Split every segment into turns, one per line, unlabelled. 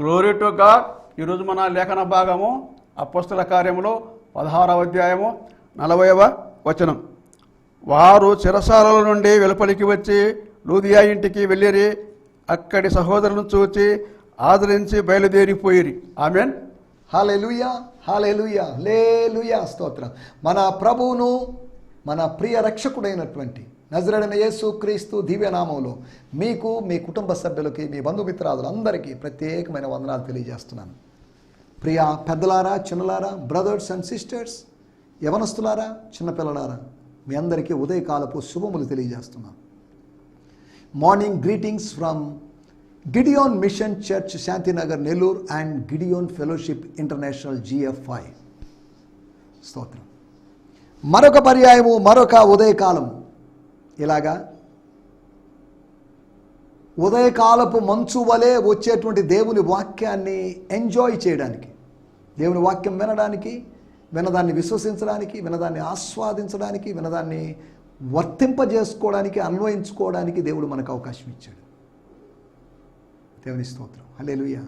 Glory to God ఈరోజు మన లేఖన భాగము అపస్తుల కార్యములో పదహారవ అధ్యాయము నలభైవ వచనం. వారు చిరసాలల నుండి వెలుపలికి వచ్చి లూదియా ఇంటికి వెళ్ళిరి. అక్కడి సహోదరులను చూచి ఆదరించి బయలుదేరిపోయిరి. ఆమెన్.
హాలెలుయా హాలెలుయా లేలుయా స్తోత్రం. మన ప్రభువును మన ప్రియ రక్షకుడైనటువంటి నజరడైన యేసు క్రీస్తు దివ్యనామంలో మీకు మీ కుటుంబ సభ్యులకి మీ బంధుమిత్రాదులందరికీ ప్రత్యేకమైన వందనాలు తెలియజేస్తున్నాను. ప్రియ పెద్దలారా చిన్నలారా బ్రదర్స్ అండ్ సిస్టర్స్ యవనస్తులారా చిన్నపిల్లలారా మీ అందరికీ ఉదయకాలపు శుభములు తెలియజేస్తున్నాను. Morning greetings from Gideon mission church Shantinagar Nellore and Gideon fellowship international GFI స్తోత్రం. మరొక పర్యాయము మరొక ఉదయకాలము. ఇలాగా ఉదయకాలపు మంచు వలె వచ్చేటువంటి దేవుని వాక్యాన్ని ఎంజాయ్ చేయడానికి దేవుని వాక్యం వినడానికి వినదాన్ని విశ్వసించడానికి వినదాన్ని ఆస్వాదించడానికి వినదాన్ని వర్తింపజేసుకోవడానికి అన్వయించుకోవడానికి దేవుడు మనకు అవకాశం ఇచ్చాడు. దేవుని స్తోత్రం. హల్లెలూయా.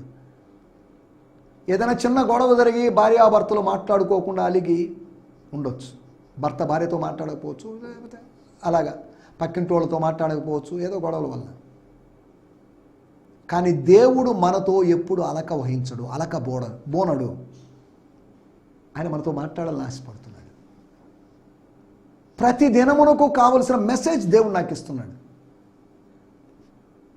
ఏదైనా చిన్న గొడవ జరిగి భార్యాభర్తలు మాట్లాడుకోకుండా అలిగి ఉండొచ్చు. భర్త భార్యతో మాట్లాడకపోవచ్చు లేకపోతే అలాగా. పక్కింటి వాళ్ళతో మాట్లాడకపోవచ్చు ఏదో గొడవల వల్ల. కానీ దేవుడు మనతో ఎప్పుడు అలక వహించడు అలక బోడ బోనడు. ఆయన మనతో మాట్లాడాలని ఆశపడుతున్నాడు. ప్రతి దినమునకు కావలసిన మెసేజ్ దేవుడు నాకు ఇస్తున్నాడు.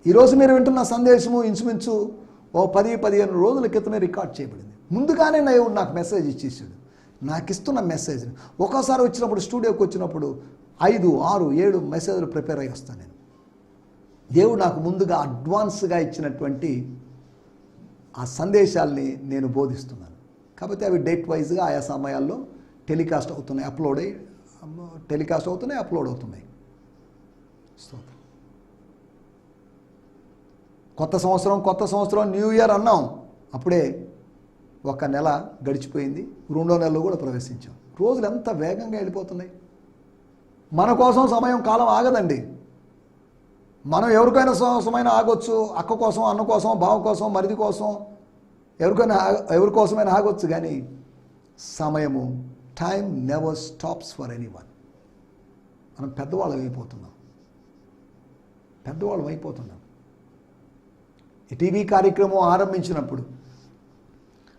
ఈరోజు మీరు వింటున్న సందేశము ఇంచుమించు ఓ పది పదిహేను రోజుల క్రితమే రికార్డ్ చేయబడింది. ముందుగానే దేవుడు నాకు మెసేజ్ ఇచ్చేసాడు. నాకు ఇస్తున్న మెసేజ్ ఒక్కోసారి వచ్చినప్పుడు స్టూడియోకి వచ్చినప్పుడు ఐదు ఆరు ఏడు మెసేజ్లు ప్రిపేర్ అయ్యి వస్తాను నేను. దేవుడు నాకు ముందుగా అడ్వాన్స్గా ఇచ్చినటువంటి ఆ సందేశాల్ని నేను బోధిస్తున్నాను. కాకపోతే అవి డేట్ వైజ్గా ఆయా సమయాల్లో టెలికాస్ట్ అవుతున్నాయి అప్లోడ్ అయ్యి టెలికాస్ట్ అవుతున్నాయి అప్లోడ్ అవుతున్నాయి. స్తోత్రం. కొత్త సంవత్సరం కొత్త సంవత్సరం న్యూ ఇయర్ అన్నాం. అప్పుడే ఒక నెల గడిచిపోయింది. రెండో నెలలో కూడా ప్రవేశించాం. రోజులు ఎంత వేగంగా వెళ్ళిపోతున్నాయి. మన కోసం సమయం కాలం ఆగదండి. మనం ఎవరికైనా స- సమయం ఆగొచ్చు. అక్క కోసం అన్న కోసం బావ కోసం మరిది కోసం ఎవరికైనా ఎవరి కోసమైనా ఆగొచ్చు కానీ సమయము time never stops for anyone మనం పెద్దవాళ్ళం అయిపోతున్నాం. పెద్దవాళ్ళం అయిపోతున్నాం. ఈ టీవీ కార్యక్రమం ఆరంభించినప్పుడు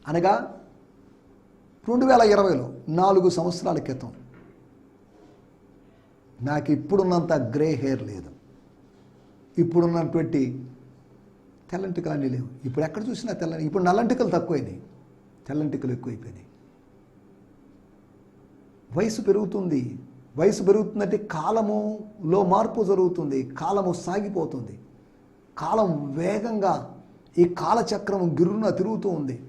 అనగా రెండు వేల ఇరవైలో నాలుగు సంవత్సరాల క్రితం నాకు ఇప్పుడున్నంత గ్రే హెయిర్ లేదు. ఇప్పుడున్నటువంటి తెల్లంటికలన్నీ లేవు. ఇప్పుడు ఎక్కడ చూసినా తెల్ల ఇప్పుడు నల్లంటికలు తక్కువైనాయి. తెల్లంటికలు ఎక్కువైపోయినాయి. వయసు పెరుగుతుంది. వయసు పెరుగుతుందంటే కాలములో మార్పు జరుగుతుంది. కాలము సాగిపోతుంది. కాలం వేగంగా ఈ కాలచక్రం గిరున తిరుగుతూ ఉంది.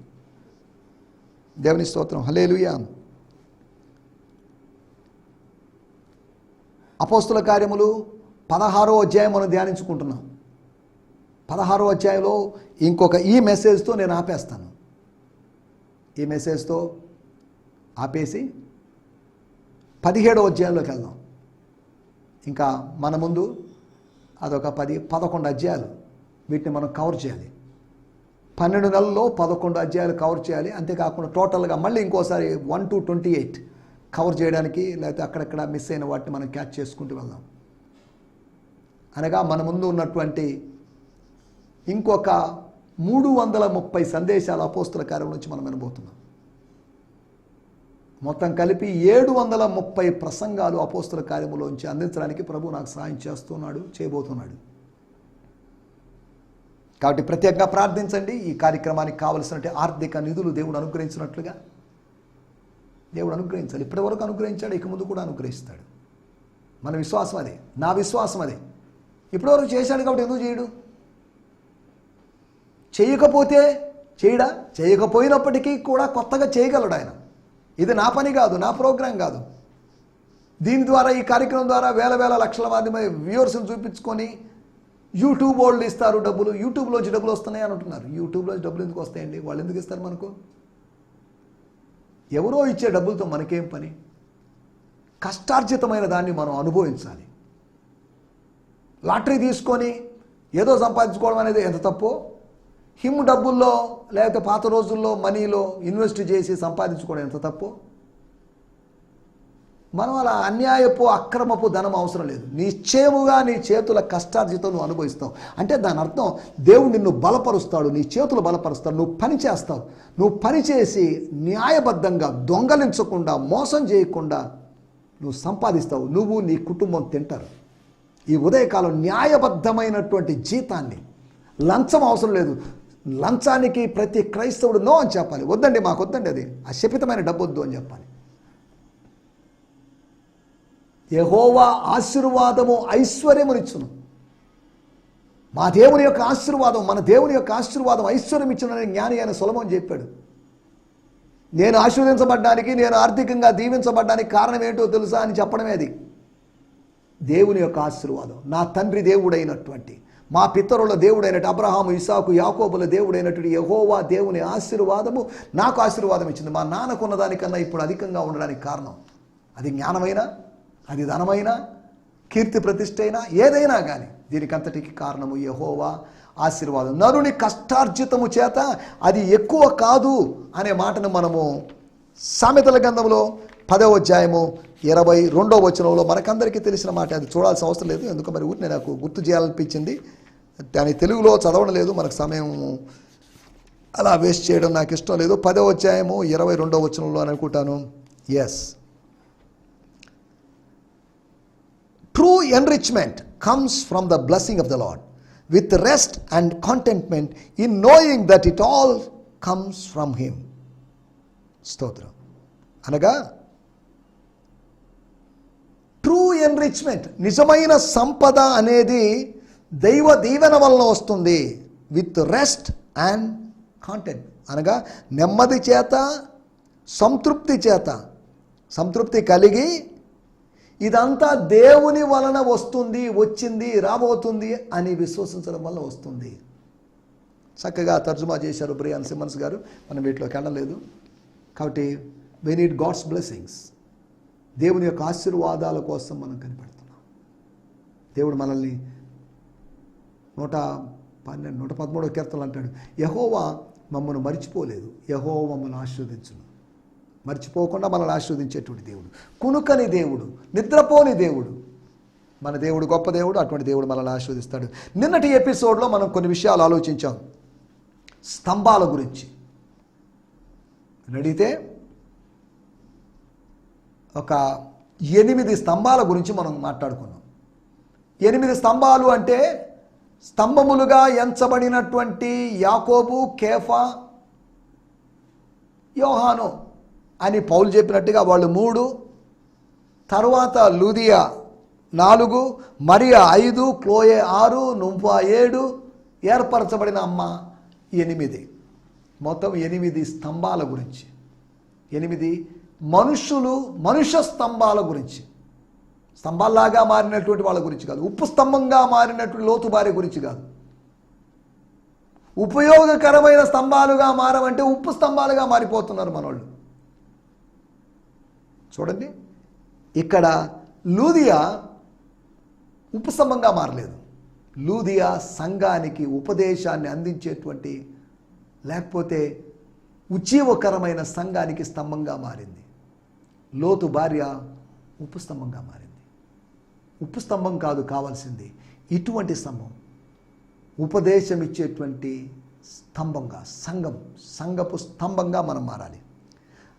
దేవుని స్తోత్రం. హలేలుయా అపోస్తుల కార్యములు పదహారో అధ్యాయం మనం ధ్యానించుకుంటున్నాం. పదహారో అధ్యాయంలో ఇంకొక ఈ మెసేజ్తో నేను ఆపేస్తాను. ఈ మెసేజ్తో ఆపేసి పదిహేడో అధ్యాయంలోకి వెళ్దాం. ఇంకా మన ముందు అదొక పది పదకొండు అధ్యాయాలు. వీటిని మనం కవర్ చేయాలి. పన్నెండు నెలల్లో పదకొండు అధ్యాయాలు కవర్ చేయాలి. అంతేకాకుండా టోటల్గా మళ్ళీ ఇంకోసారి one to twenty eight. Cover చేయడానికి లేకపోతే అక్కడక్కడ మిస్ అయిన వాటిని మనం క్యాచ్ చేసుకుంటూ వెళ్దాం. అనగా మన ముందు ఉన్నటువంటి ఇంకొక మూడు వందల ముప్పై సందేశాల అపోస్తుల కార్యం నుంచి మనం వినబోతున్నాం. మొత్తం కలిపి ఏడు వందల ముప్పై ప్రసంగాలు అపోస్తుల కార్యములోంచి అందించడానికి ప్రభు నాకు సహాయం చేస్తున్నాడు చేయబోతున్నాడు. కాబట్టి ప్రత్యేకంగా ప్రార్థించండి. ఈ కార్యక్రమానికి కావలసినటువంటి ఆర్థిక నిధులు దేవుడు అనుగ్రహించినట్లుగా దేవుడు అనుగ్రహించాలి. ఇప్పటి వరకు అనుగ్రహించాడు ఇక ముందు కూడా అనుగ్రహిస్తాడు. మన విశ్వాసం అదే. నా విశ్వాసం అదే. ఇప్పటివరకు చేశాడు కాబట్టి ఎందుకు చేయడు? చేయకపోతే చేయడా? చేయకపోయినప్పటికీ కూడా కొత్తగా చేయగలడు ఆయన. ఇది నా పని కాదు నా ప్రోగ్రాం కాదు. దీని ద్వారా ఈ కార్యక్రమం ద్వారా వేల వేల లక్షల మంది వ్యూవర్స్ని చూపించుకొని యూట్యూబ్ వాళ్ళు ఇస్తారు డబ్బులు యూట్యూబ్లోంచి డబ్బులు వస్తున్నాయి అని అంటున్నారు. యూట్యూబ్లోంచి డబ్బులు ఎందుకు వస్తాయండి? వాళ్ళు ఎందుకు ఇస్తారు మనకు? ఎవరో ఇచ్చే డబ్బులతో మనకేం పని? కష్టార్జితమైన దాన్ని మనం అనుభవించాలి. లాటరీ తీసుకొని ఏదో సంపాదించుకోవడం అనేది ఎంత తప్పో హిమ్ డబ్బుల్లో లేకపోతే పాత రోజుల్లో మనీలో ఇన్వెస్ట్ చేసి సంపాదించుకోవడం ఎంత తప్పు మనం అలా అన్యాయపు అక్రమపు ధనం అవసరం లేదు. నిశ్చయముగా నీ చేతుల కష్టార్జితం నువ్వు అనుభవిస్తావు. అంటే దాని అర్థం దేవుడు నిన్ను బలపరుస్తాడు నీ చేతులు బలపరుస్తాడు నువ్వు పని చేస్తావు. నువ్వు పని చేసి న్యాయబద్ధంగా దొంగలించకుండా మోసం చేయకుండా నువ్వు సంపాదిస్తావు. నువ్వు నీ కుటుంబం తింటారు. ఈ ఉదయకాలం న్యాయబద్ధమైనటువంటి జీతాన్ని లంచం అవసరం లేదు. లంచానికి ప్రతి క్రైస్తవుడు నో అని చెప్పాలి. వద్దండి మాకు వద్దండి అది. అశపితమైన డబ్బు వద్దు అని చెప్పాలి. యహోవా ఆశీర్వాదము ఐశ్వర్యమునిచ్చును. మా దేవుని యొక్క ఆశీర్వాదం మన దేవుని యొక్క ఆశీర్వాదం ఐశ్వర్యం ఇచ్చునని జ్ఞాని ఆయన సులభం చెప్పాడు. నేను ఆశీర్వదించబడ్డానికి నేను ఆర్థికంగా దీవించబడ్డానికి కారణం ఏంటో తెలుసా అని చెప్పడమే అది. దేవుని యొక్క ఆశీర్వాదం నా తండ్రి దేవుడైనటువంటి మా పితరుల దేవుడైనట్టు అబ్రహాము ఇసాకు యాకోబుల దేవుడైనటువంటి యహోవా దేవుని ఆశీర్వాదము నాకు ఆశీర్వాదం ఇచ్చింది. మా నాన్నకున్న దానికన్నా ఇప్పుడు అధికంగా ఉండడానికి కారణం. అది జ్ఞానమైనా? అది ధనమైనా కీర్తి ప్రతిష్ట అయినా ఏదైనా కానీ దీనికంతటికి కారణము యహోవా. ఆశీర్వాదం. నరుని కష్టార్జితము చేత అది ఎక్కువ కాదు అనే మాటను మనము సామెతల గంధంలో పదవ అధ్యాయము ఇరవై రెండవ వచనంలో మనకందరికీ తెలిసిన మాట. అది చూడాల్సిన అవసరం లేదు. ఎందుకు మరి ఊరిని నాకు గుర్తు చేయాలనిపించింది. దాని తెలుగులో చదవడం లేదు. మనకు సమయం అలా వేస్ట్ చేయడం నాకు ఇష్టం లేదు. పదవ అధ్యాయము ఇరవై రెండవ వచనంలో అనుకుంటాను. Yes true enrichment comes from the blessing of the Lord with rest and contentment in knowing that it all comes from him స్తోత్రం అనగా ట్రూ ఎన్రిచ్మెంట్ నిజమైన సంపద అనేది దైవ దీవెన వలన వస్తుంది. విత్ రెస్ట్ అండ్ కాంటెంట్ అనగా నెమ్మది చేత సంతృప్తి చేత. సంతృప్తి కలిగి ఇదంతా దేవుని వలన వస్తుంది వచ్చింది రాబోతుంది అని విశ్వసించడం వల్ల వస్తుంది. చక్కగా తర్జుమా చేశారు బ్రియాన్ సిమ్మన్స్ గారు. మనం వీటిలోకి వెళ్ళలేదు కాబట్టి వి నీడ్ గాడ్స్ బ్లెస్సింగ్స్ దేవుని యొక్క ఆశీర్వాదాల కోసం మనం కనిపెడుతున్నాం. దేవుడు మనల్ని నూట పన్నెండు నూట పదమూడవ కీర్తనలు అంటాడు. యహోవా మమ్మను మర్చిపోలేదు. యహోవా మమ్మల్ని ఆశీర్వదించును. మర్చిపోకుండా మనల్ని ఆశీర్వదించేటువంటి దేవుడు. కునుకని దేవుడు నిద్రపోని దేవుడు. మన దేవుడు గొప్ప దేవుడు అటువంటి దేవుడు మనల్ని ఆశీర్వదిస్తాడు. నిన్నటి ఎపిసోడ్లో మనం కొన్ని విషయాలు ఆలోచించాం. స్తంభాల గురించి. అడిగితే ఒక ఎనిమిది స్తంభాల గురించి మనం మాట్లాడుకున్నాం. ఎనిమిది స్తంభాలు అంటే స్తంభములుగా ఎంచబడినటువంటి యాకోబు కేఫా యోహాను అని పౌలు చెప్పినట్టుగా వాళ్ళు మూడు తర్వాత లూదియా నాలుగు మరియా ఐదు క్లోయే ఆరు నుంఫా ఏడు ఏర్పరచబడిన అమ్మ ఎనిమిది. మొత్తం ఎనిమిది స్తంభాల గురించి. ఎనిమిది మనుషులు మనుష్య స్తంభాల గురించి. స్తంభాల్లాగా మారినటువంటి వాళ్ళ గురించి కాదు. ఉప్పు స్తంభంగా మారినటువంటి లోతు భార్య గురించి కాదు. ఉపయోగకరమైన స్తంభాలుగా మారమంటే ఉప్పు స్తంభాలుగా మారిపోతున్నారు మనోళ్ళు. చూడండి. ఇక్కడ లూదియా ఉపశమంగా మారలేదు. లూదియా సంఘానికి ఉపదేశాన్ని అందించేటువంటి లేకపోతే ఉజ్జీవకరమైన సంఘానికి స్తంభంగా మారింది. లోతు భార్య ఉప్పు స్తంభంగా మారింది. ఉప్పు స్తంభం కాదు కావాల్సింది ఇటువంటి స్తంభం. ఉపదేశం ఇచ్చేటువంటి స్తంభంగా సంఘం సంఘపు స్తంభంగా మనం మారాలి.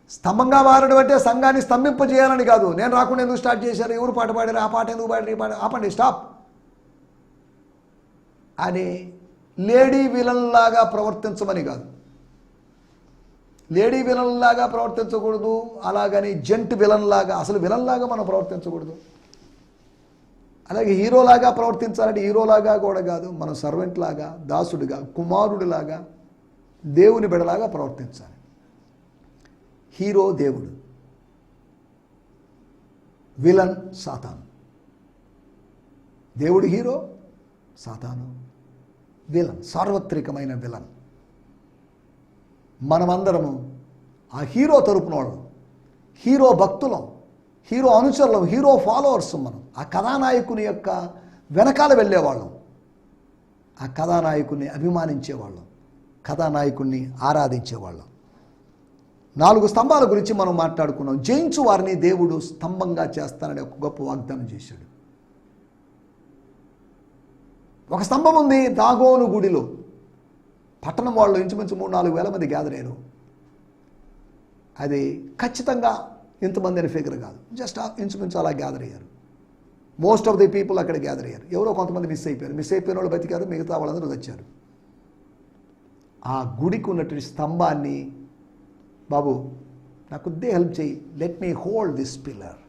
స్తంభంగా మారడం అంటే సంఘాన్ని స్తంభింపజేయాలని కాదు. నేను రాకుండా ఎందుకు స్టార్ట్ చేశారు? ఎవరు పాట పాడారు? ఆ పాట ఎందుకు పాడారు? ఈ పాట ఆపండి స్టాప్. అని లేడీ విలన్ లాగా ప్రవర్తించమని కాదు. లేడీ విలన్లాగా ప్రవర్తించకూడదు అలాగని జంట్ విలన్ లాగా అసలు విలన్ లాగా మనం ప్రవర్తించకూడదు. అలాగే హీరోలాగా ప్రవర్తించాలంటే హీరోలాగా కూడా కాదు మనం సర్వెంట్ లాగా దాసుడిగా కుమారుడిలాగా దేవుని బిడలాగా ప్రవర్తించాలి. హీరో దేవుడు. విలన్ సాతాను. దేవుడు హీరో సాతాను. విలన్ సార్వత్రికమైన విలన్. మనమందరము ఆ హీరో తరపున వాళ్ళం. హీరో భక్తులం హీరో అనుచరులం హీరో ఫాలోవర్స్ మనం. ఆ కథానాయకుని యొక్క వెనకాల వెళ్ళేవాళ్ళం. ఆ కథానాయకుని అభిమానించేవాళ్ళం. కథానాయకుణ్ణి ఆరాధించేవాళ్ళం. నాలుగు స్తంభాల గురించి మనం మాట్లాడుకున్నాం. జయించు వారిని దేవుడు స్తంభంగా చేస్తానని ఒక గొప్ప వాగ్దానం చేశాడు. ఒక స్తంభం ఉంది దాగోను గుడిలో. పట్టణం వాళ్ళు ఇంచుమించు మూడు నాలుగు వేల మంది గ్యాదర్ అయ్యారు. అది ఖచ్చితంగా ఇంతమంది అనే ఫిగర్ కాదు జస్ట్ ఇంచుమించు అలా గ్యాదర్ అయ్యారు. మోస్ట్ ఆఫ్ ది పీపుల్ అక్కడ గ్యాదర్ అయ్యారు. ఎవరో కొంతమంది మిస్ అయిపోయారు. మిస్ అయిపోయిన వాళ్ళు బతికారు మిగతా వాళ్ళందరూ వచ్చారు. ఆ గుడికి ఉన్నటువంటి స్తంభాన్ని బాబు నాకు కొద్ది హెల్ప్ చేయి. Let me hold this pillar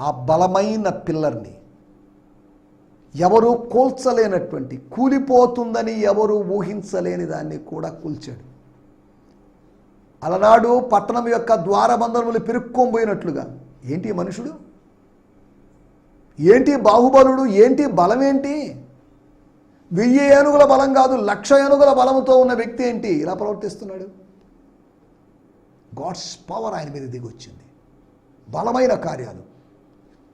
ఆ బలమైన పిల్లర్ని ఎవరు కూల్చలేనటువంటి కూలిపోతుందని ఎవరు ఊహించలేని దాన్ని కూడా కూల్చాడు. అలనాడు పట్టణం యొక్క ద్వారబంధనములు పెరుక్కోబోయినట్లుగా ఏంటి మనుషుడు? ఏంటి బాహుబలుడు? ఏంటి బలం ఏంటి? వెయ్యి ఏనుగుల బలం కాదు లక్ష ఏనుగుల బలంతో ఉన్న వ్యక్తి ఏంటి? ఇలా ప్రవర్తిస్తున్నాడు. గాడ్స్ పవర్ ఆయన మీద దిగొచ్చింది. బలమైన కార్యాలు.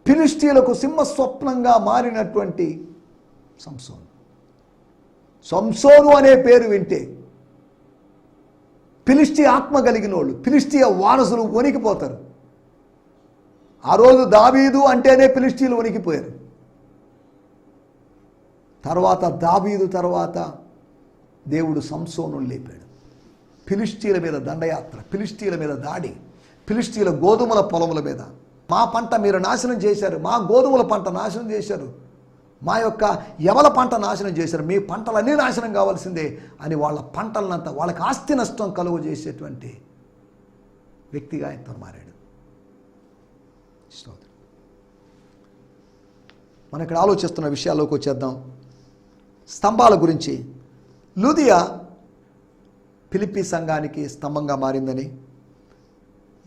ఫిలిస్టీలకు సింహ స్వప్నంగా మారినటువంటి సంసోను. సంసోను అనే పేరు వింటే ఫిలిస్టీ ఆత్మ కలిగిన వాళ్ళు ఫిలిస్టీయ వారసులు వణికిపోతారు. ఆ రోజు దావీదు అంటేనే ఫిలిస్టీలు వణికిపోయారు. తర్వాత దావీదు తర్వాత దేవుడు సంసోను లేపాడు. ఫిలిస్టీల మీద దండయాత్ర ఫిలిస్టీల మీద దాడి ఫిలిస్టీల గోధుమల పొలముల మీద. మా పంట మీరు నాశనం చేశారు మా గోధుమల పంట నాశనం చేశారు. మా యొక్క ఎవల పంట నాశనం చేశారు మీ పంటలన్నీ నాశనం కావాల్సిందే అని వాళ్ళ పంటలనంతా వాళ్ళకి ఆస్తి నష్టం కలుగు చేసేటువంటి వ్యక్తిగా ఆయనతో మారాడు. స్తోత్రం. మనం ఇక్కడ ఆలోచిస్తున్న విషయాల్లోకి వచ్చేద్దాం. స్తంభాల గురించి. లూదియా ఫిలిపి సంఘానికి స్తంభంగా మారిందని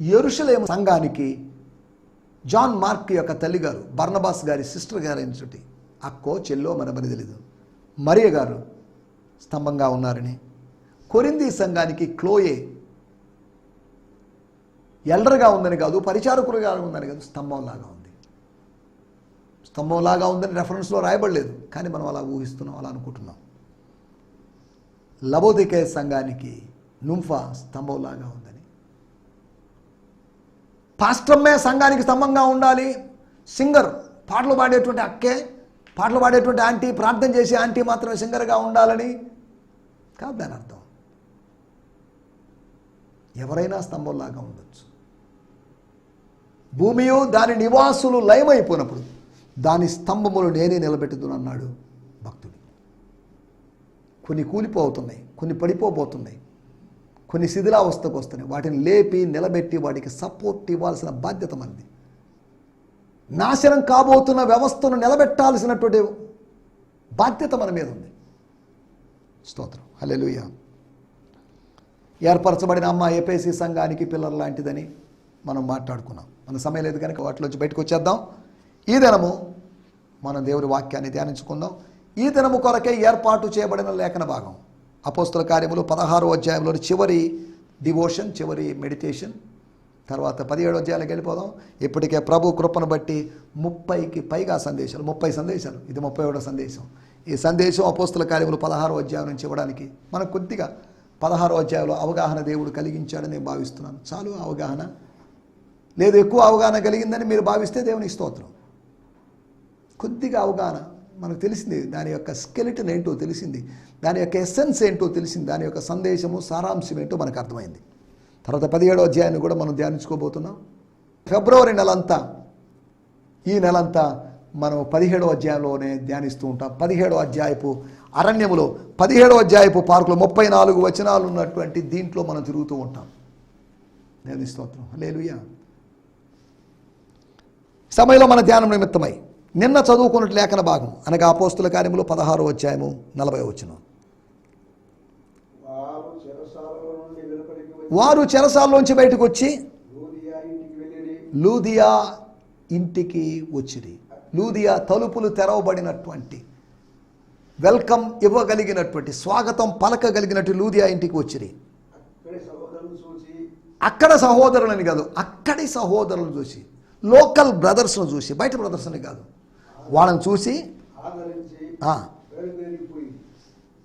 ఎరుషలేము సంఘానికి జాన్ మార్క్ యొక్క తల్లిగారు బర్నబాస్ గారి సిస్టర్ గారు అయినటువంటి అక్కో చెల్లో మనమని తెలీదు. మరియ గారు స్తంభంగా ఉన్నారని కొరింది సంఘానికి క్లోయే ఎల్డర్గా ఉందని కాదు పరిచారకులుగా ఉందని కాదు స్తంభంలాగా ఉంది. స్తంభంలాగా ఉందని రెఫరెన్స్లో రాయబడలేదు కానీ మనం అలా ఊహిస్తున్నాం అలా అనుకుంటున్నాం. లబోదికే సంఘానికి నుంఫా స్తంభంలాగా ఉందని. పాస్ట్రమ్మే సంఘానికి స్తంభంగా ఉండాలి. సింగర్ పాటలు పాడేటువంటి అక్కే పాటలు పాడేటువంటి ఆంటీ ప్రార్థన చేసే ఆంటీ మాత్రమే సింగర్గా ఉండాలని కాదు దాని అర్థం. ఎవరైనా స్తంభంలాగా ఉండొచ్చు. భూమియు దాని నివాసులు లయమైపోయినప్పుడు దాని స్తంభములు నేనే నిలబెట్టుదును అన్నాడు భక్తుడు. కొన్ని కూలిపోతున్నాయి కొన్ని పడిపోబోతున్నాయి కొన్ని శిథిలావస్థకు వస్తున్నాయి. వాటిని లేపి నిలబెట్టి వాటికి సపోర్ట్ ఇవ్వాల్సిన బాధ్యత మనది. నాశనం కాబోతున్న వ్యవస్థను నిలబెట్టాల్సినటువంటి బాధ్యత మన మీద ఉంది. స్తోత్రం. హలెలుయ ఏర్పరచబడిన అమ్మ ఏపీసీ సంఘానికి పిల్లలు లాంటిదని మనం మాట్లాడుకున్నాం. మన సమయం లేదు కనుక వాటిలోంచి బయటకు వచ్చేద్దాం. ఈ దినము మనం దేవుడి వాక్యాన్ని ధ్యానించుకుందాం. ఈ దినము కొరకే ఏర్పాటు చేయబడిన లేఖన భాగం. అపోస్తుల కార్యములు పదహారో అధ్యాయంలోని చివరి డివోషన్ చివరి మెడిటేషన్. తర్వాత పదిహేడు అధ్యాయాలకు వెళ్ళిపోదాం. ఇప్పటికే ప్రభు కృపను బట్టి ముప్పైకి పైగా సందేశాలు ముప్పై సందేశాలు. ఇది ముప్పై ఒకటో సందేశం. ఈ సందేశం అపోస్తుల కార్యములు పదహారో అధ్యాయం నుంచి ఇవ్వడానికి మనకు కొద్దిగా పదహారో అధ్యాయంలో అవగాహన దేవుడు కలిగించాడని నేను భావిస్తున్నాను. చాలు అవగాహన. లేదు ఎక్కువ అవగాహన కలిగిందని మీరు భావిస్తే దేవుని స్తోత్రం. కొద్దిగా అవగాహన. మనకు తెలిసింది దాని యొక్క స్కెలిటన్ ఏంటో తెలిసింది దాని యొక్క ఎస్సెన్స్ ఏంటో తెలిసింది దాని యొక్క సందేశము సారాంశం ఏంటో మనకు అర్థమైంది. తర్వాత పదిహేడో అధ్యాయాన్ని కూడా మనం ధ్యానించుకోబోతున్నాం. ఫిబ్రవరి నెలంతా ఈ నెలంతా మనం పదిహేడో అధ్యాయంలోనే ధ్యానిస్తూ ఉంటాం. పదిహేడో అధ్యాయపు అరణ్యములో పదిహేడో అధ్యాయపు పార్కులో ముప్పై నాలుగు వచనాలు ఉన్నటువంటి దీంట్లో మనం తిరుగుతూ ఉంటాం. దేవుని స్తోత్రం. లేలుయ్యా సమయంలో మన ధ్యానం నిమిత్తమై నిన్న చదువుకున్నట్టు లేఖన భాగం. అనగా అపోస్తుల కార్యములు పదహారు వచ్చాయము నలభై
వచ్చిన
వారు చెరసాల్లోంచి బయటకు వచ్చి
లూదియా ఇంటికి
లూదియా వచ్చిరి. లూదియా తలుపులు తెరవబడినటువంటి వెల్కమ్ ఇవ్వగలిగినటువంటి స్వాగతం పలకగలిగినట్టు లూదియా ఇంటికి వచ్చిరి.
అక్కడ
సహోదరులని కాదు అక్కడి సహోదరులను చూసి లోకల్ బ్రదర్స్ను చూసి బయట బ్రదర్స్ని కాదు. వాళ్ళని చూసి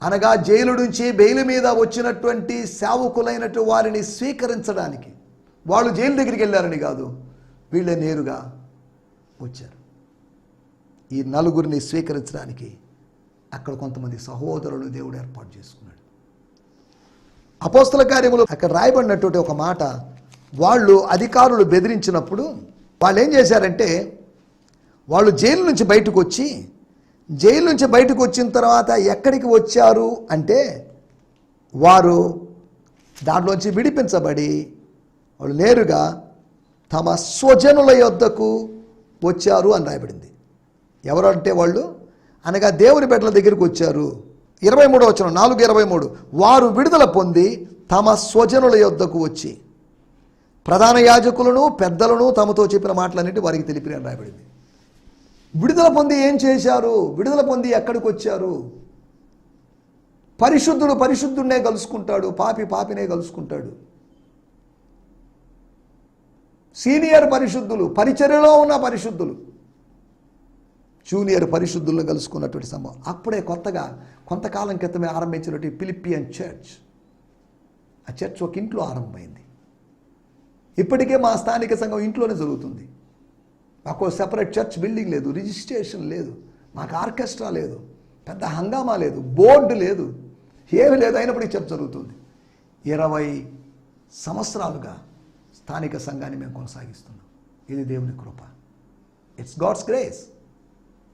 అనగా జైలు నుంచి బెయిల్ మీద వచ్చినటువంటి సేవకులైనటు వారిని స్వీకరించడానికి. వాళ్ళు జైలు దగ్గరికి వెళ్ళారని కాదు వీళ్ళే నేరుగా వచ్చారు. ఈ నలుగురిని స్వీకరించడానికి అక్కడ కొంతమంది సహోదరులు దేవుడు ఏర్పాటు చేసుకున్నాడు. అపోస్తల కార్యములు అక్కడ రాయబడినటువంటి ఒక మాట వాళ్ళు అధికారులు బెదిరించినప్పుడు వాళ్ళు ఏం చేశారంటే వాళ్ళు జైలు నుంచి బయటకు వచ్చి జైలు నుంచి బయటకు వచ్చిన తర్వాత ఎక్కడికి వచ్చారు అంటే వారు దాంట్లోంచి విడిపించబడి వాళ్ళు నేరుగా తమ స్వజనుల యొద్దకు వచ్చారు అని రాయబడింది. ఎవరు అంటే వాళ్ళు? అనగా దేవుని బిడ్డల దగ్గరికి వచ్చారు. ఇరవై మూడో వచ్చిన నాలుగు ఇరవై మూడు. వారు విడుదల పొంది తమ స్వజనుల యొద్దకు వచ్చి ప్రధాన యాజకులను పెద్దలను తమతో చెప్పిన మాటలన్నిటి వారికి తెలిపిన రాయబడింది. విడుదల పొంది ఏం చేశారు? విడుదల పొంది ఎక్కడికి వచ్చారు? పరిశుద్ధుడు పరిశుద్ధుడినే కలుసుకుంటాడు పాపి పాపినే కలుసుకుంటాడు. సీనియర్ పరిశుద్ధులు పరిచర్యలో ఉన్న పరిశుద్ధులు జూనియర్ పరిశుద్ధులను కలుసుకున్నటువంటి సంభవం అప్పుడే కొత్తగా కొంతకాలం క్రితమే ఆరంభించినటువంటి ఫిలిపియన్ చర్చ్. ఆ చర్చ్ ఒక ఇంట్లో ఆరంభమైంది. ఇప్పటికే మా స్థానిక సంఘం ఇంట్లోనే జరుగుతుంది. మాకు సెపరేట్ చర్చ్ బిల్డింగ్ లేదు రిజిస్ట్రేషన్ లేదు మాకు ఆర్కెస్ట్రా లేదు పెద్ద హంగామా లేదు బోర్డు లేదు ఏమి లేదు అయినప్పటికీ చర్చ్ జరుగుతుంది. ఇరవై సంవత్సరాలుగా స్థానిక సంఘాన్ని మేము కొనసాగిస్తున్నాం. ఇది దేవుని కృప. ఇట్స్ గాడ్స్ గ్రేస్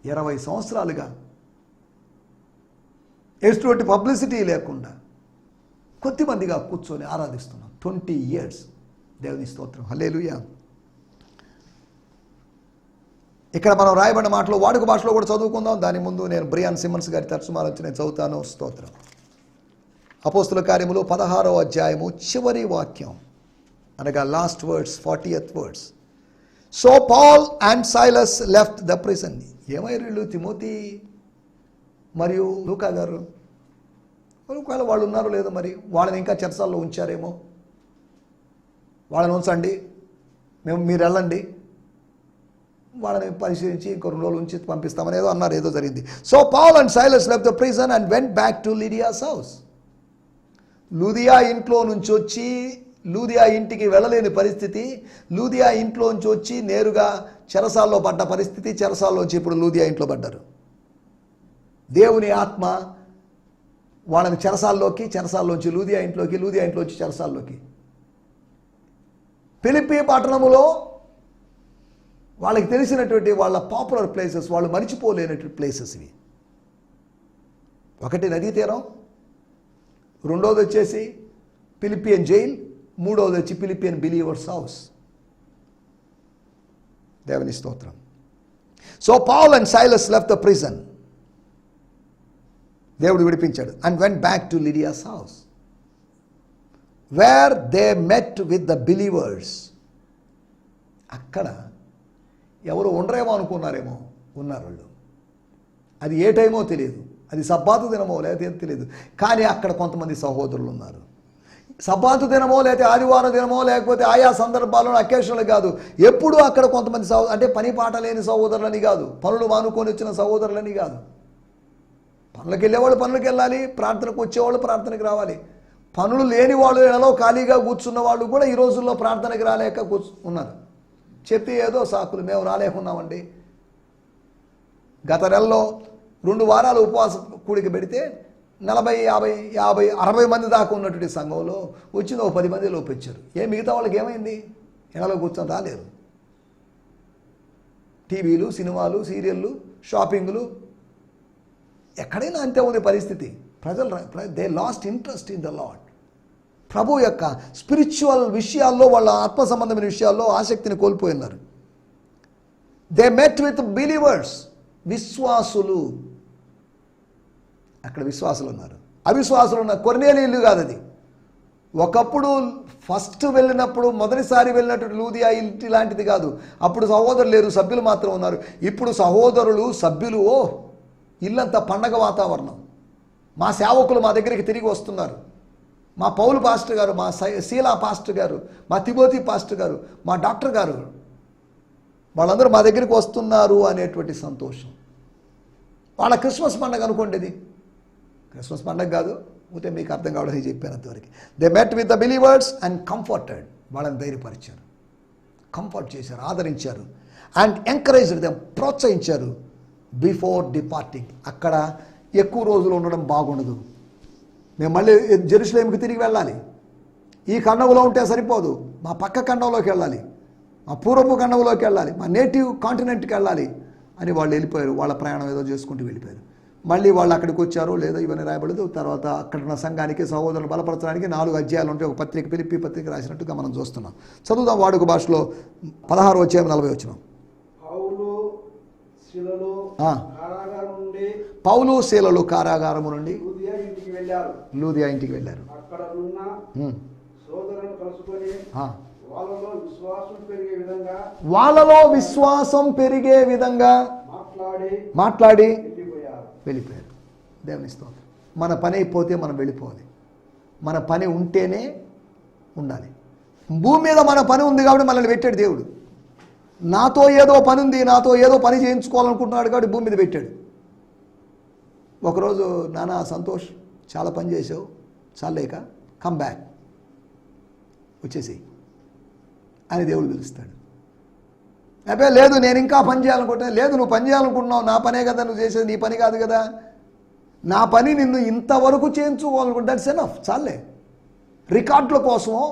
ఇరవై సంవత్సరాలుగా ఎటువంటి పబ్లిసిటీ లేకుండా కొద్దిమందిగా కూర్చొని ఆరాధిస్తున్నాం. ట్వంటీ ఇయర్స్ దేవుని స్తోత్రం. హలేలుయా ఇక్కడ మనం రాయబడిన మాటలో వాడుక భాషలో కూడా చదువుకుందాం. దాని ముందు నేను బ్రియాన్ సిమ్మన్స్ గారి తర్జుమాలు వచ్చి నేను చదువుతాను. స్తోత్రం. అపోస్తుల కార్యములు పదహారవ అధ్యాయము చివరి వాక్యం. అనగా last words forty eighth words so Paul and Silas left the prison ఏమై వీళ్ళు తిమోతి? మరియు లూకా గారు? ఒకవేళ వాళ్ళు ఉన్నారో లేదో మరి వాళ్ళని ఇంకా చర్చల్లో ఉంచారేమో? వాళ్ళని ఉంచండి. మేము మీరు వెళ్ళండి. వాళ్ళని పరిశీలించి ఇంకో రెండు రోజులు ఉంచి పంపిస్తామని ఏదో అన్నారు ఏదో జరిగింది. So Paul and Silas left the prison and went back to Lydia's house లూదియా ఇంట్లో నుంచి వచ్చి లూదియా ఇంటికి వెళ్ళలేని పరిస్థితి. లూదియా ఇంట్లో నుంచి వచ్చి నేరుగా చెరసాల్లో పడ్డ పరిస్థితి. చెరసాల్లోంచి ఇప్పుడు లూదియా ఇంట్లో పడ్డారు. దేవుని ఆత్మ వాళ్ళని చెరసాల్లోకి చెరసాల్లోంచి లూదియా ఇంట్లోకి లూదియా ఇంట్లోంచి చెరసాల్లోకి. పిలిపి పట్టణములో వాళ్ళకి తెలిసినటువంటి వాళ్ళ పాపులర్ ప్లేసెస్ వాళ్ళు మర్చిపోలేనటువంటి ప్లేసెస్ ఇవి. ఒకటి నదీ తీరం రెండోది వచ్చేసి ఫిలిపియన్ జైల్ మూడోది వచ్చి ఫిలిపియన్ బిలీవర్స్ హౌస్ దేవుని స్తోత్రం. So Paul and Silas left the prison దేవుడు విడిపించాడు. And went back to Lydia's house where they met with the believers అక్కడ ఎవరు ఉండరేమో అనుకున్నారేమో ఉన్నారు వాళ్ళు. అది ఏ టైమో తెలియదు. అది సబ్బాతు దినమో లేకపోతే ఏం తెలియదు. కానీ అక్కడ కొంతమంది సహోదరులు ఉన్నారు. సబ్బాతు దినమో లేకపోతే ఆదివారం దినమో లేకపోతే ఆయా సందర్భాల్లో అకేషన్లు కాదు. ఎప్పుడూ అక్కడ కొంతమంది సహో అంటే పని పాట లేని సహోదరులని కాదు. పనులు మానుకొని వచ్చిన సహోదరులని కాదు. పనులకు వెళ్ళేవాళ్ళు పనులకు వెళ్ళాలి ప్రార్థనకు వచ్చేవాళ్ళు ప్రార్థనకు రావాలి. పనులు లేని వాళ్ళు ఎలా ఖాళీగా కూర్చున్న వాళ్ళు కూడా ఈ రోజుల్లో ప్రార్థనకి రాలేక కూర్చు ఉన్నారు. చెప్పి ఏదో సాకులు మేము రాలేకున్నామండి. గత నెలలో రెండు వారాలు ఉపవాస కూడిక పెడితే నలభై యాభై యాభై అరవై మంది దాకా ఉన్నటువంటి సంఘంలో వచ్చిన ఓ పది మంది లోపించారు ఏ మిగతా వాళ్ళకి ఏమైంది? ఎండలో కూర్చొని రాలేరు టీవీలు సినిమాలు సీరియళ్ళు షాపింగ్లు ఎక్కడైనా అంతే ఉంది పరిస్థితి. ప్రజలు they lost interest in the lord ప్రభు యొక్క స్పిరిచువల్ విషయాల్లో వాళ్ళ ఆత్మ సంబంధమైన విషయాల్లో ఆసక్తిని కోల్పోయినారు. దే మెట్ విత్ బిలీవర్స్ విశ్వాసులు. అక్కడ విశ్వాసులు ఉన్నారు. అవిశ్వాసులు ఉన్న కొర్నేలి ఇల్లు కాదు అది. ఒకప్పుడు ఫస్ట్ వెళ్ళినప్పుడు మొదటిసారి వెళ్ళినటువంటి లూదియా ఇంటి లాంటిది కాదు. అప్పుడు సహోదరులు లేరు సభ్యులు మాత్రం ఉన్నారు. ఇప్పుడు సహోదరులు సభ్యులు ఓ ఇల్లంతా పండగ వాతావరణం. మా సేవకులు మా దగ్గరికి తిరిగి వస్తున్నారు. మా పౌలు పాస్టర్ గారు మా సై- శీలా పాస్టర్ గారు మా తిబోతి పాస్టర్ గారు మా డాక్టర్ గారు వాళ్ళందరూ మా దగ్గరికి వస్తున్నారు అనేటువంటి సంతోషం. వాళ్ళ క్రిస్మస్ పండగ అనుకోండి ఇది క్రిస్మస్ పండగ కాదు పోతే మీకు అర్థం కావడం చెప్పాను అంతవరకు. They met with the believers and comforted వాళ్ళని ధైర్యపరిచారు. కంఫర్ట్ చేశారు ఆదరించారు. అండ్ ఎంకరేజ్ దెమ్ ప్రోత్సహించారు. బిఫోర్ డిపార్టింగ్ అక్కడ ఎక్కువ రోజులు ఉండడం బాగుండదు. మేము మళ్ళీ జెరూసలేంకి తిరిగి వెళ్ళాలి. ఈ ఖండంలో ఉంటే సరిపోదు. మా పక్క ఖండంలోకి వెళ్ళాలి. మా పూర్వపు ఖండంలోకి వెళ్ళాలి. మా నేటివ్ కాంటినెంట్కి వెళ్ళాలి అని వాళ్ళు వెళ్ళిపోయారు. వాళ్ళ ప్రయాణం ఏదో చేసుకుంటూ వెళ్ళిపోయారు. మళ్ళీ వాళ్ళు అక్కడికి వచ్చారో. లేదో ఇవన్నీ రాయబడదు. తర్వాత అక్కడ ఉన్న సంఘానికి సహోదరులు బలపరచడానికి నాలుగు అధ్యాయాలు ఉంటే ఒక పత్రిక పిలిపి పత్రిక రాసినట్టుగా మనం చూస్తున్నాం. చదువుదాం వాడుక భాషలో పదహారు వచ్చే నలభై వచ్చినాం
పౌలు శిలలో
ఆ.
కారాగారం నుండి
పౌలు శీలలు కారాగారము నుండి
లూదియా ఇంటికి వెళ్ళారు. వాళ్ళలో విశ్వాసం పెరిగే విధంగా మాట్లాడి వెళ్ళిపోయారు.
దేవుని స్తోత్రం. మన పని అయిపోతే మనం వెళ్ళిపోవాలి. మన పని ఉంటేనే ఉండాలి. భూమి మీద మన పని ఉంది కాబట్టి మనల్ని పెట్టాడు దేవుడు. నాతో ఏదో పని ఉంది నాతో ఏదో పని చేయించుకోవాలనుకుంటున్నాడు కాబట్టి భూమి మీద పెట్టాడు. ఒకరోజు నానా సంతోష్ చాలా పని చేసావు చాలేక కమ్ బ్యాక్ వచ్చేసి అని దేవుడు పిలుస్తాడు. అబ్బే లేదు నేను ఇంకా పని చేయాలనుకుంటున్నాను లేదు నువ్వు పని చేయాలనుకుంటున్నావు నా పనే కదా నువ్వు చేసేది నీ పని కాదు కదా. నా పని నిన్ను ఇంతవరకు చేయించుకోవాలనుకుంటే దట్స్ ఎనఫ్ చాలే. రికార్డుల కోసమో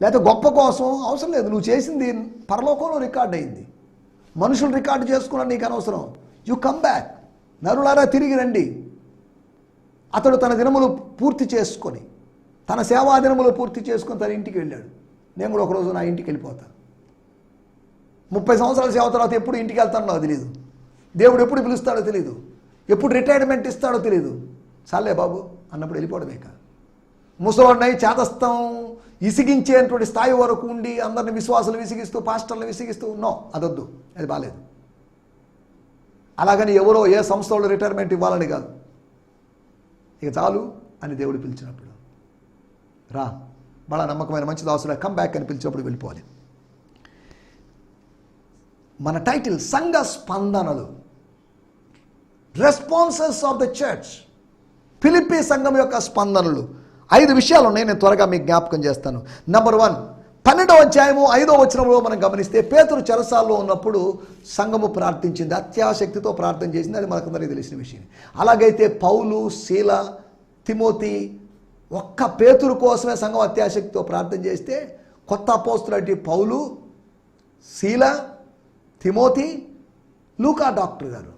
లేకపోతే గొప్ప కోసం అవసరం లేదు. నువ్వు చేసింది పరలోకంలో రికార్డ్ అయింది. మనుషులు రికార్డు చేసుకున్న నీకు అనవసరం. యు కమ్ బ్యాక్ నరులారా తిరిగి రండి. అతడు తన దినములు పూర్తి చేసుకొని తన సేవా దినములు పూర్తి చేసుకొని తన ఇంటికి వెళ్ళాడు. నేను కూడా ఒకరోజు నా ఇంటికి వెళ్ళిపోతాను ముప్పై సంవత్సరాల సేవ తర్వాత ఎప్పుడు ఇంటికి వెళ్తానో తెలియదు దేవుడు ఎప్పుడు పిలుస్తాడో తెలియదు ఎప్పుడు రిటైర్మెంట్ ఇస్తాడో తెలియదు చాలే బాబు అన్నప్పుడు వెళ్ళిపోవడమే కా ముసలోడినై చేతస్థం ఇసిగించేటువంటి స్థాయి వరకు ఉండి అందరిని విశ్వాసాలు విసిగిస్తూ పాస్టర్లు విసిగిస్తూ ఉన్నో అదొద్దు అది బాగాలేదు అలాగని ఎవరో ఏ సంస్థలో రిటైర్మెంట్ ఇవ్వాలని కాదు. ఇక చాలు అని దేవుడు పిలిచినప్పుడు రా బడా నమ్మకమైన మంచి దాసుడా కమ్ బ్యాక్ అని పిలిచినప్పుడు వెళ్ళిపోవాలి. మన టైటిల్ సంఘ స్పందనలు. Responses of the church Philippi సంఘం యొక్క స్పందనలు. ఐదు విషయాలు ఉన్నాయి నేను త్వరగా మీకు జ్ఞాపకం చేస్తాను. నెంబర్ వన్ పన్నెండవ అధ్యాయము ఐదో వచనంలో మనం గమనిస్తే పేతురు చెరసాల్లో ఉన్నప్పుడు సంఘము ప్రార్థించింది అత్యాశక్తితో ప్రార్థన చేసింది అది మనకందరికీ తెలిసిన విషయం అలాగైతే పౌలు శీల తిమోతి ఒక్క పేతురు కోసమే సంఘం అత్యాశక్తితో ప్రార్థన చేస్తే కొత్త అపోస్తులటి పౌలు శీల తిమోతి లూకా డాక్టర్ గారు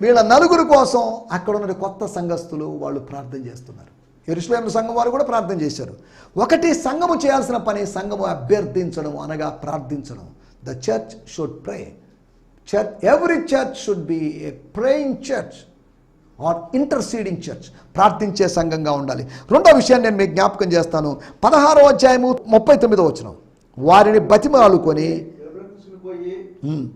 వీళ్ళ నలుగురు కోసం అక్కడ ఉన్న కొత్త సంఘస్థులు వాళ్ళు ప్రార్థన చేస్తున్నారు. ఎరుసలేం సంఘం వారు కూడా ప్రార్థన చేశారు. ఒకటి సంఘము చేయాల్సిన పని సంఘము అభ్యర్థించడం అనగా ప్రార్థించడం. The church should pray church every church should be a praying church or interceding church ప్రార్థించే సంఘంగా ఉండాలి. రెండో విషయాన్ని నేను మీకు జ్ఞాపకం చేస్తాను. పదహారో అధ్యాయము ముప్పై తొమ్మిదో వచ్చిన వారిని బతిమాలుకొని
ఎవరు తీసుకుపోయి
"ఉమ్,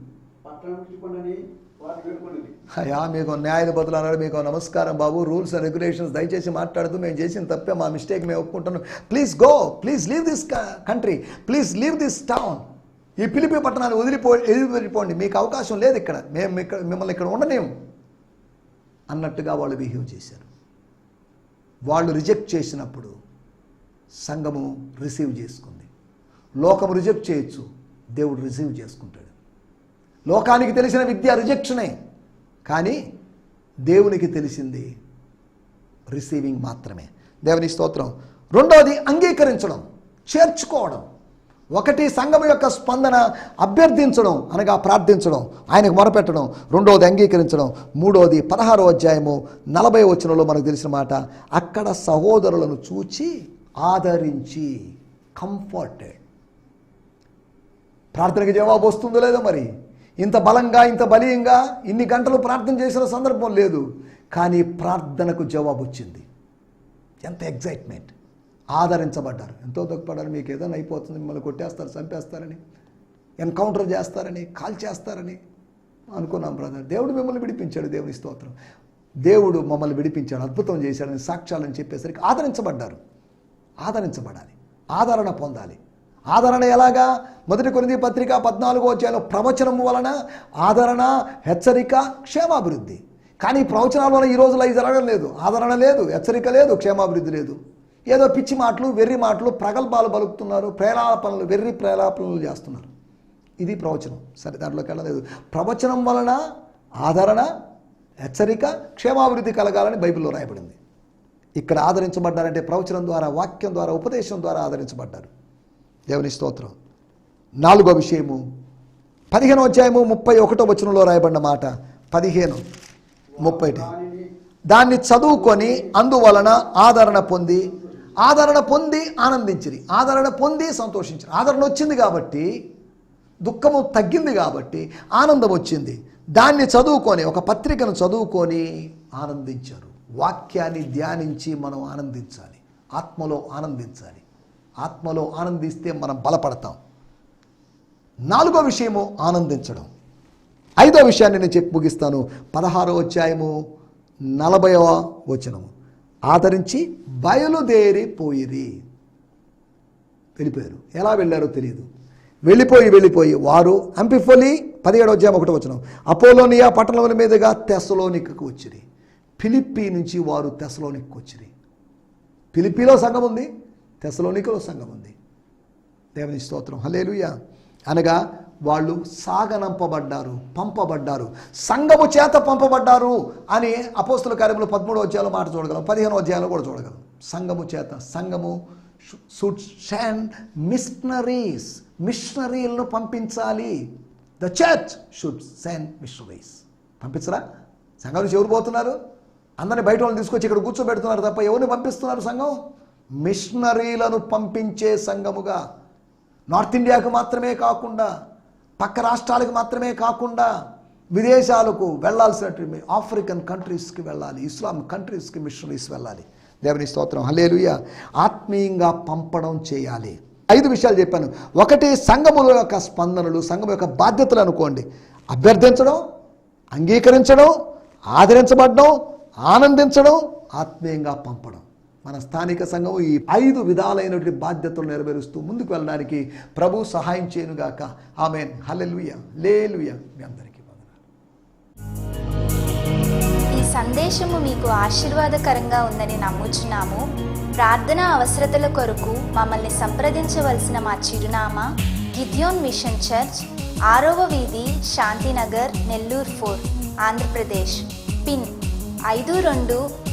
పట్టణం విడిచిపోండి వారి వేడుకొనిది
అయ్యా మీకు న్యాయాధిపతులు అన్నాడు మీకు నమస్కారం బాబు రూల్స్ అండ్ రెగ్యులేషన్స్ దయచేసి మాట్లాడుతూ మేము చేసిన తప్పే మా మిస్టేక్ మేము ఒప్పుకుంటున్నాం. Please go please leave this country please leave this town ఈ పిలిపి పట్టణాన్ని వదిలిపో వదిలిపోండి మీకు అవకాశం లేదు ఇక్కడ. మేము ఇక్కడ మిమ్మల్ని ఇక్కడ ఉండలేము అన్నట్టుగా వాళ్ళు బిహేవ్ చేశారు. వాళ్ళు రిజెక్ట్ చేసినప్పుడు సంఘము రిసీవ్ చేసుకుంది. లోకం రిజెక్ట్ చేయొచ్చు. దేవుడు రిసీవ్ చేసుకుంటాడు. లోకానికి తెలిసిన విద్య రిజెక్షనే. కానీ దేవునికి తెలిసింది రిసీవింగ్ మాత్రమే. దేవుని స్తోత్రం. రెండవది అంగీకరించడం చేర్చుకోవడం. ఒకటి సంఘం యొక్క స్పందన అభ్యర్థించడం అనగా ప్రార్థించడం ఆయనకు మొరపెట్టడం. రెండవది అంగీకరించడం. మూడవది పదహారో అధ్యాయము నలభై వచనంలో మనకు తెలిసిన మాట అక్కడ సహోదరులను చూచి ఆదరించి కంఫర్టెడ్ ప్రార్థనకి జవాబు వస్తుందో లేదో మరి? ఇంత బలంగా ఇంత బలీయంగా ఇన్ని గంటలు ప్రార్థన చేసిన సందర్భం లేదు. కానీ ప్రార్థనకు జవాబు వచ్చింది. ఎంత ఎగ్జైట్మెంట్ ఆదరించబడ్డారు. ఎంతో దుఃఖపడ్డారు మీకు ఏదైనా అయిపోతుంది మిమ్మల్ని కొట్టేస్తారు చంపేస్తారని ఎన్కౌంటర్ చేస్తారని కాల్ చేస్తారని అనుకున్నాం బ్రదర్. దేవుడు మిమ్మల్ని విడిపించాడు దేవుని స్తోత్రం. దేవుడు మమ్మల్ని విడిపించాడు అద్భుతం చేశాడని సాక్ష్యాలని చెప్పేసరికి ఆదరించబడ్డారు. ఆదరించబడాలి. ఆదరణ పొందాలి. ఆదరణ ఎలాగా? మొదటి కొనిది పత్రిక పద్నాలుగో అధ్యాయంలో ప్రవచనం వలన ఆదరణ హెచ్చరిక క్షేమాభివృద్ధి. కానీ ఈ ప్రవచనాల వలన ఈ రోజులో ఇది జరగడం లేదు. ఆదరణ లేదు హెచ్చరిక లేదు క్షేమాభివృద్ధి లేదు. ఏదో పిచ్చి మాటలు వెర్రి మాటలు ప్రగల్భాలు బలుకుతున్నారు ప్రేలాపనలు వెర్రి ప్రేలాపనలు చేస్తున్నారు. ఇది ప్రవచనం. సరే దాంట్లోకి వెళ్ళలేదు. ప్రవచనం వలన ఆదరణ హెచ్చరిక క్షేమాభివృద్ధి కలగాలని బైబిల్లో రాయబడింది. ఇక్కడ ఆదరించబడ్డారంటే ప్రవచనం ద్వారా వాక్యం ద్వారా ఉపదేశం ద్వారా ఆదరించబడ్డారు. దేవుని స్తోత్రం. నాలుగో విషయము పదిహేను అధ్యాయము ముప్పై ఒకటో వచనంలో రాయబడిన మాట. పదిహేను ముప్పై దాన్ని చదువుకొని అందువలన ఆదరణ పొంది ఆదరణ పొంది ఆనందించిరి. ఆదరణ పొంది సంతోషించరు. ఆదరణ వచ్చింది కాబట్టి దుఃఖము తగ్గింది కాబట్టి ఆనందం వచ్చింది. దాన్ని చదువుకొని ఒక పత్రికను చదువుకొని ఆనందించారు. వాక్యాన్ని ధ్యానించి మనం ఆనందించాలి. ఆత్మలో ఆనందించాలి. ఆత్మలో ఆనందిస్తే మనం బలపడతాం. నాలుగో విషయము ఆనందించడం. ఐదో విషయాన్ని నేను చెప్పి ముగిస్తాను. పదహారో అధ్యాయము నలభైవ వచనము. ఆదరించి బయలుదేరిపోయిరి వెళ్ళిపోయారు. ఎలా వెళ్ళారో తెలియదు. వెళ్ళిపోయి వెళ్ళిపోయి వారు అంపిఫొలి పదిహేడో అధ్యాయం ఒకటో వచనం. అపోలోనియా పట్టణముల మీదుగా తెసలోనికకు వచ్చిరి. ఫిలిప్పీ నుంచి వారు తెసలోనికకు వచ్చిరి. ఫిలిప్పీలో సంఘం ఉంది. తెసలోనికలో సంఘం ఉంది. దేవుని స్తోత్రం. హలేలుయ అనగా వాళ్ళు సాగనంపబడ్డారు పంపబడ్డారు. సంఘము చేత పంపబడ్డారు అని అపోస్తుల కార్యములు పదమూడో అధ్యాయంలో మాట చూడగలం. పదిహేనో అధ్యాయంలో కూడా చూడగలం. సంఘము చేత సంఘము షుడ్ షాండ్ మిషనరీస్ మిషనరీలను పంపించాలి. The church should send missionaries. పంపించరా? సంఘం నుంచి ఎవరు పోతున్నారు? అందరిని బయట వాళ్ళని తీసుకొచ్చి ఇక్కడ కూర్చోబెడుతున్నారు తప్ప ఎవరిని పంపిస్తున్నారు సంఘం? మిషనరీలను పంపించే సంఘముగా నార్త్ ఇండియాకు మాత్రమే కాకుండా పక్క రాష్ట్రాలకు మాత్రమే కాకుండా విదేశాలకు వెళ్ళాల్సినటువంటి ఆఫ్రికన్ కంట్రీస్కి వెళ్ళాలి ఇస్లాం కంట్రీస్కి మిషనరీస్ వెళ్ళాలి. దేవుని స్తోత్రం. హలేలుయ ఆత్మీయంగా పంపడం చేయాలి. ఐదు విషయాలు చెప్పాను. ఒకటి సంఘముల యొక్క స్పందనలు సంఘం యొక్క బాధ్యతలు అనుకోండి. అభ్యర్థించడం అంగీకరించడం ఆదరించబడడం ఆనందించడం ఆత్మీయంగా పంపడం. మన స్థానిక సంఘం ఈ ఐదు విధాలైనటువంటి బాధ్యతలు నెరవేరుస్తూ ముందుకు వెళ్ళడానికి ప్రభు సహాయం చేయనుగాక. ఆమె హలెలుయ లేలుయ. మీ అందరికీ
ఈ సందేశము మీకు ఆశీర్వాదకరంగా ఉందని నమ్ముచున్నాము. ప్రార్థన అవసరతల కొరకు మమ్మల్ని సంప్రదించవలసిన మా చిరునామా గిద్యోన్ మిషన్ చర్చ్ ఆరవ వీధి శాంతినగర్ నెల్లూరు ఫోర్ ఆంధ్రప్రదేశ్. పిన్ ఐదు రెండు